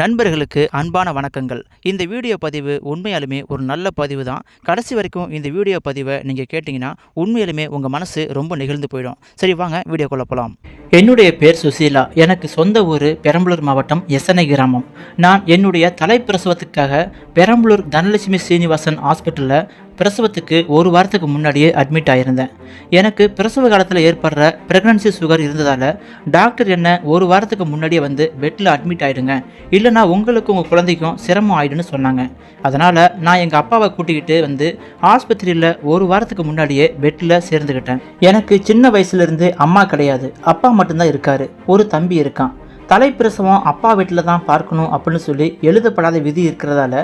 நண்பர்களுக்கு அன்பான வணக்கங்கள். இந்த வீடியோ பதிவு உண்மையாலுமே ஒரு நல்ல பதிவு தான் கடைசி வரைக்கும் இந்த வீடியோ பதிவை நீங்கள் கேட்டிங்கன்னா உண்மையாலுமே உங்கள் மனசு ரொம்ப நெகிழ்ந்து போயிடும். சரி வாங்க வீடியோக்குள்ள போகலாம் என்னுடைய பேர் சுசீலா. எனக்கு சொந்த ஊர் பெரம்பலூர் மாவட்டம் எசனை கிராமம். நான் என்னுடைய தலைப்பிரசவத்துக்காக பெரம்பலூர் தனலட்சுமி சீனிவாசன் ஹாஸ்பிட்டலில் பிரசவத்துக்கு ஒரு வாரத்துக்கு முன்னாடியே அட்மிட் ஆயிருந்தேன். எனக்கு பிரசவ காலத்தில் ஏற்படுற ப்ரெக்னன்சி சுகர் இருந்ததால் டாக்டர் என்ன ஒரு வாரத்துக்கு முன்னாடியே வந்து பெட்டில் அட்மிட் ஆகிடுங்க இல்லைனா உங்களுக்கும் உங்கள் குழந்தைக்கும் சிரமம் ஆயிடுன்னு சொன்னாங்க. அதனால் நான் எங்கள் அப்பாவை கூட்டிக்கிட்டு வந்து ஆஸ்பத்திரியில் ஒரு வாரத்துக்கு முன்னாடியே பெட்டில் சேர்ந்துக்கிட்டேன் எனக்கு சின்ன வயசுலேருந்து அம்மா கிடையாது. அப்பா மட்டும்தான் இருக்காரு. ஒரு தம்பி இருக்கான். தலைப்பிரசவம் அப்பா வீட்டில் தான் பார்க்கணும் அப்படின்னு சொல்லி எழுதப்படாத விதி இருக்கிறதால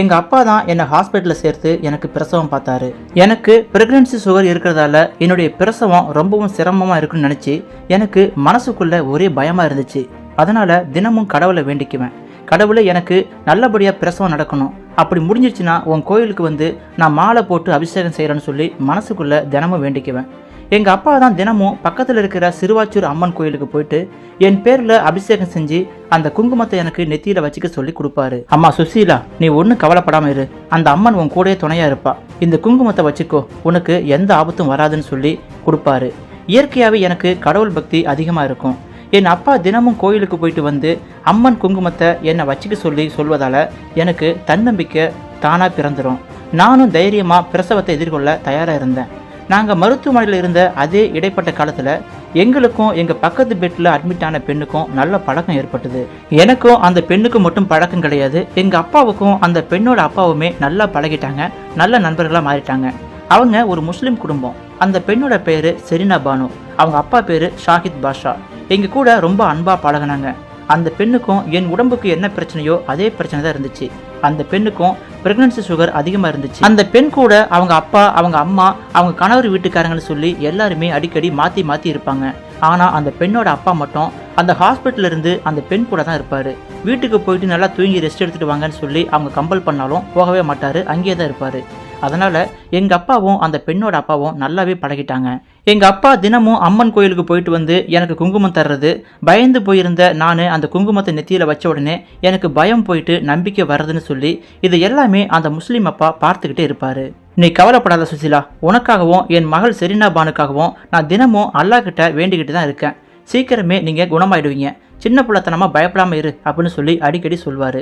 எங்கள் அப்பா தான் என்னை ஹாஸ்பிட்டலில் சேர்த்து எனக்கு பிரசவம் பார்த்தாரு. எனக்கு ப்ரெக்னென்சி சுகர் இருக்கிறதால என்னுடைய பிரசவம் ரொம்பவும் சிரமமாக இருக்குன்னு நினச்சி எனக்கு மனசுக்குள்ளே ஒரே பயமாக இருந்துச்சு. அதனால் தினமும் கடவுளை வேண்டிக்குவேன். கடவுளை எனக்கு நல்லபடியாக பிரசவம் நடக்கணும். அப்படி முடிஞ்சிருச்சுன்னா உன் கோயிலுக்கு வந்து நான் மாலை போட்டு அபிஷேகம் செய்கிறேன்னு சொல்லி மனசுக்குள்ளே தினமும் வேண்டிக்குவேன். எங்கள் அப்பா தான் தினமும் பக்கத்தில் இருக்கிற சிறுவாச்சூர் அம்மன் கோயிலுக்கு போயிட்டு என் பேரில் அபிஷேகம் செஞ்சு அந்த குங்குமத்தை எனக்கு நெத்தியில் வச்சுக்க சொல்லி கொடுப்பாரு. அம்மா சுசீலா நீ ஒன்றும் கவலைப்படாமல் இரு. அந்த அம்மன் உன் கூடயே துணையாக இருப்பா. இந்த குங்குமத்தை வச்சுக்கோ. உனக்கு எந்த ஆபத்தும் வராதுன்னு சொல்லி கொடுப்பாரு. இயற்கையாகவே எனக்கு கடவுள் பக்தி அதிகமாக இருக்கும். என் அப்பா தினமும் கோயிலுக்கு போயிட்டு வந்து அம்மன் குங்குமத்தை என்னை வச்சுக்க சொல்லி சொல்வதால் எனக்கு தன்னம்பிக்கை தானாக பிறந்துடும் நானும் தைரியமாக பிரசவத்தை எதிர்கொள்ள தயாராக இருந்தேன். நாங்கள் மருத்துவமனையில் இருந்த அதே இடைப்பட்ட காலத்தில் எங்களுக்கும் எங்கள் பக்கத்து பெட்டில் அட்மிட் ஆன பெண்ணுக்கும் நல்ல பழக்கம் ஏற்பட்டது. எனக்கும் அந்த பெண்ணுக்கும் மட்டும் பழக்கம் கிடையாது. எங்கள் அப்பாவுக்கும் அந்த பெண்ணோட அப்பாவுமே நல்லா பழகிட்டாங்க. நல்ல நண்பர்களாக மாறிட்டாங்க. அவங்க ஒரு முஸ்லீம் குடும்பம். அந்த பெண்ணோட பேர் செரினா பானு. அவங்க அப்பா பேர் ஷாஹித் பாஷா. எங்கள் கூட ரொம்ப அன்பாக பழகினாங்க. அந்த பெண்ணுக்கும் என் உடம்புக்கு என்ன பிரச்சனையோ அதே பிரச்சனை தான் இருந்துச்சு. அந்த பெண்ணுக்கும் பிரெக்னன்சி சுகர் அதிகமாக இருந்துச்சு. அந்த பெண் கூட அவங்க அப்பா அவங்க அம்மா அவங்க கணவர் வீட்டுக்காரங்கன்னு சொல்லி எல்லாருமே அடிக்கடி மாற்றி மாற்றி இருப்பாங்க. ஆனால் அந்த பெண்ணோட அப்பா மட்டும் அந்த ஹாஸ்பிட்டல்ல இருந்து அந்த பெண் கூட தான் இருப்பார். வீட்டுக்கு போயிட்டு நல்லா தூங்கி ரெஸ்ட் எடுத்துட்டு வாங்கன்னு சொல்லி அவங்க கம்பல் பண்ணாலும் போகவே மாட்டார் அங்கேயே தான் இருப்பார். அதனால் எங்கள் அப்பாவும் அந்த பெண்ணோட அப்பாவும் நல்லாவே பழகிட்டாங்க. எங்கள் அப்பா தினமும் அம்மன் கோயிலுக்கு போயிட்டு வந்து எனக்கு குங்குமம் தர்றது பயந்து போயிருந்த நான் அந்த குங்குமத்தை நெத்தியில் வச்ச உடனே எனக்கு பயம் போயிட்டு நம்பிக்கை வர்றதுன்னு சொல்லி இது எல்லாமே அந்த முஸ்லீம் அப்பா பார்த்துக்கிட்டே இருப்பார். நீ கவலைப்படாத சுசிலா உனக்காகவும் என் மகள் செரீனா பானுக்காகவும் நான் தினமும் அல்லாஹ் கிட்ட வேண்டிக்கிட்டு தான் இருக்கேன். சீக்கிரமே நீங்கள் குணமாயிடுவீங்க. சின்ன பிள்ளைத்தனமாக பயப்படாமல் இரு அப்படின்னு சொல்லி அடிக்கடி சொல்வார்.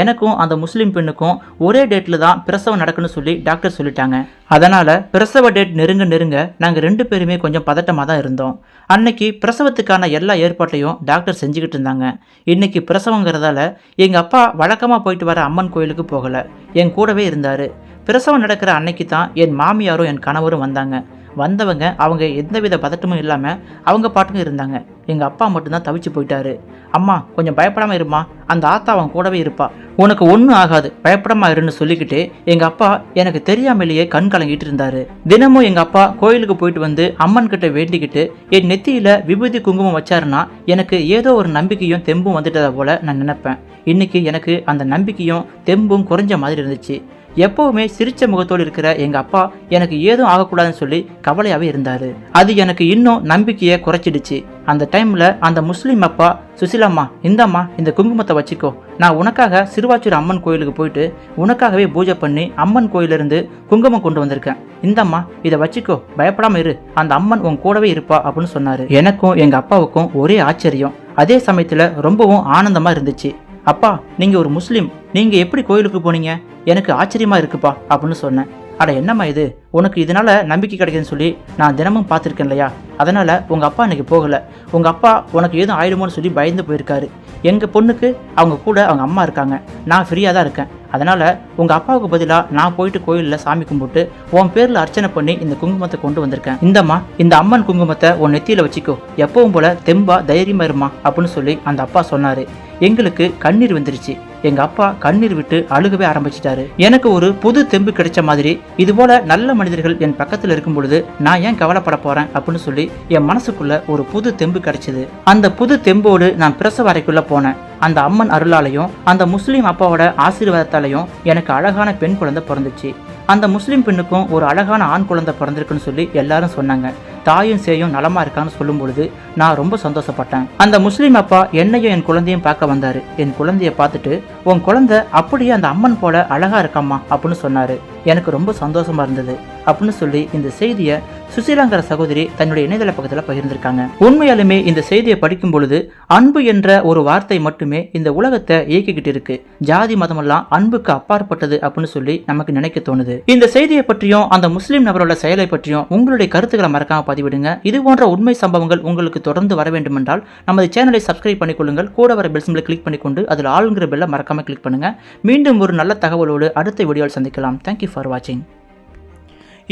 எனக்கும் அந்த முஸ்லீம் பெண்ணுக்கும் ஒரே டேட்டில் தான் பிரசவம் நடக்குன்னு சொல்லி டாக்டர் சொல்லிட்டாங்க. அதனால் பிரசவ டேட் நெருங்க நெருங்க நாங்கள் ரெண்டு பேருமே கொஞ்சம் பதட்டமாக தான் இருந்தோம். அன்னைக்கு பிரசவத்துக்கான எல்லா ஏற்பாட்டையும் டாக்டர் செஞ்சுக்கிட்டு இருந்தாங்க. இன்னைக்கு பிரசவங்கிறதால எங்கள் அப்பா வழக்கமாக போயிட்டு வர அம்மன் கோயிலுக்கு போகலை. என் கூடவே இருந்தார். பிரசவம் நடக்கிற அன்னைக்கு தான் என் மாமியாரும் என் கணவரும் வந்தாங்க. வந்தவங்க அவங்க எந்தவித பதட்டமும் இல்லாமல் அவங்க பாட்டுக்கும் இருந்தாங்க. எங்கள் அப்பா மட்டும்தான் தவிச்சு போயிட்டாரு. அம்மா கொஞ்சம் பயப்படாமல் இருமா. அந்த ஆத்தா அவன் கூடவே இருப்பா. உனக்கு ஒன்றும் ஆகாது. பயப்படாமல் இருன்னு சொல்லிக்கிட்டு எங்கள் அப்பா எனக்கு தெரியாமலேயே கண் கலங்கிட்டு இருந்தாரு. தினமும் எங்கள் அப்பா கோயிலுக்கு போயிட்டு வந்து அம்மன் கிட்ட வேண்டிக்கிட்டு என் நெத்தியில் விபூதி குங்குமம் வச்சாருன்னா எனக்கு ஏதோ ஒரு நம்பிக்கையும் தெம்பும் வந்துட்டதை போல நான் நினைப்பேன். இன்னைக்கு எனக்கு அந்த நம்பிக்கையும் தெம்பும் குறைஞ்ச மாதிரி இருந்துச்சு. எப்பவுமே சிரிச்ச முகத்தோடு இருக்கிற எங்க அப்பா எனக்கு ஏதும் ஆகக்கூடாதுன்னு சொல்லி கவலையாகவே இருந்தார். அது எனக்கு இன்னும் நம்பிக்கையை குறைச்சிடுச்சு. அந்த டைம்ல அந்த முஸ்லீம் அப்பா சுசிலாம்மா இந்தம்மா இந்த குங்குமத்தை வச்சுக்கோ. நான் உனக்காக சிறுவாச்சூர் அம்மன் கோயிலுக்கு போயிட்டு உனக்காகவே பூஜை பண்ணி அம்மன் கோயிலிருந்து குங்குமம் கொண்டு வந்திருக்கேன். இந்தம்மா இதை வச்சுக்கோ. பயப்படாம இரு. அந்த அம்மன் உன் கூடவே இருப்பா அப்படின்னு சொன்னாரு. எனக்கும் எங்க அப்பாவுக்கும் ஒரே ஆச்சரியம். அதே சமயத்துல ரொம்பவும் ஆனந்தமா இருந்துச்சு. அப்பா நீங்க ஒரு முஸ்லீம். நீங்க எப்படி கோயிலுக்கு போனீங்க? எனக்கு ஆச்சரியமா இருக்குப்பா அப்படின்னு சொன்னேன். அட என்னம்மா இது? உனக்கு இதனால நம்பிக்கை கிடைக்குதுன்னு சொல்லி நான் தினமும் பார்த்துருக்கேன் இல்லையா? அதனால உங்க அப்பா இன்னைக்கு போகல. உங்க அப்பா உனக்கு எதுவும் ஆயிடுமோன்னு சொல்லி பயந்து போயிருக்காரு. எங்க பொண்ணுக்கு அவங்க கூட அவங்க அம்மா இருக்காங்க. நான் ஃப்ரீயாக தான் இருக்கேன். அதனால உங்க அப்பாவுக்கு பதிலாக நான் போயிட்டு கோயிலில் சாமி கும்பிட்டு உன் பேரில் அர்ச்சனை பண்ணி இந்த குங்குமத்தை கொண்டு வந்திருக்கேன். இந்தம்மா இந்த அம்மன் குங்குமத்தை உன் நெத்தியில் வச்சுக்கோ. எப்பவும் போல தெம்பா தைரியமா இருமா அப்படின்னு சொல்லி அந்த அப்பா சொன்னாரு. எங்களுக்கு கண்ணீர் வந்துருச்சு. எங்க அப்பா கண்ணீர் விட்டு அழுகவே ஆரம்பிச்சிட்டாரு. எனக்கு ஒரு புது தெம்பு கிடைச்ச மாதிரி இது போல நல்ல மனிதர்கள் என் பக்கத்துல இருக்கும் பொழுது நான் ஏன் கவலைப்பட போறேன் அப்படின்னு சொல்லி என் மனசுக்குள்ள ஒரு புது தெம்பு கிடைச்சது. அந்த புது தெம்போடு நான் பிரசவ அறைக்குள்ள போனேன். அந்த அம்மன் அருளாலையும் அந்த முஸ்லீம் அப்பாவோட ஆசீர்வாதத்தாலையும் எனக்கு அழகான பெண் குழந்தை பிறந்துச்சு. அந்த முஸ்லீம் பெண்ணுக்கும் ஒரு அழகான ஆண் குழந்தை பிறந்திருக்குன்னு சொல்லி எல்லாரும் சொன்னாங்க. தாயும் சேயும் நலமா இருக்கான்னு சொல்லும் பொழுது நான் ரொம்ப சந்தோஷப்பட்டேன். அந்த முஸ்லீம் அப்பா என்னையும் என் குழந்தையும் பார்க்க வந்தாரு. என் குழந்தைய பார்த்துட்டு உன் குழந்தை அப்படியே அந்த அம்மன் போல அழகா இருக்கம்மா அப்படின்னு சொன்னாரு. எனக்கு ரொம்ப சந்தோஷமா இருந்தது அப்படின்னு சொல்லி இந்த செய்தியை சுசீலாங்கிற சகோதரி தன்னுடைய இணையதள பக்கத்தில் பகிர்ந்திருக்காங்க. உண்மையாலுமே இந்த செய்தியை படிக்கும் பொழுது அன்பு என்ற ஒரு வார்த்தை மட்டுமே இந்த உலகத்தை இயக்கிக்கிட்டு இருக்கு. ஜாதி மதமெல்லாம் அன்புக்கு அப்பாற்பட்டது அப்படின்னு சொல்லி நமக்கு நினைக்க தோணுது. இந்த செய்தியை பற்றியும் அந்த முஸ்லீம் நபரோட செயலை பற்றியும் உங்களுடைய கருத்துக்களை மறக்காம பதிவிடுங்க. இது போன்ற உண்மை சம்பவங்கள் உங்களுக்கு தொடர்ந்து வர வேண்டும் என்றால் நமது சேனலை சப்ஸ்கிரைப் பண்ணிக்கொள்ளுங்கள். கூட வர பெல் சிம்பிளை கிளிக் பண்ணிக்கொண்டு அதில் ஆளுங்கிற பெல்லை மறக்காம கிளிக் பண்ணுங்க. மீண்டும் ஒரு நல்ல தகவலோடு அடுத்த வீடியோவில் சந்திக்கலாம். தேங்க்யூ ஃபார் வாட்சிங்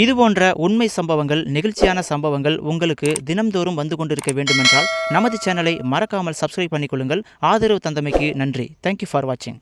இது போன்ற உண்மை சம்பவங்கள் நெகிழ்ச்சியான சம்பவங்கள் உங்களுக்கு தினம்தோறும் வந்து கொண்டிருக்க வேண்டுமென்றால் நமது சேனலை மறக்காமல் சப்ஸ்கிரைப் பண்ணிக்கொள்ளுங்கள். ஆதரவு தந்தமைக்கு நன்றி. தேங்க்யூ ஃபார் வாட்சிங்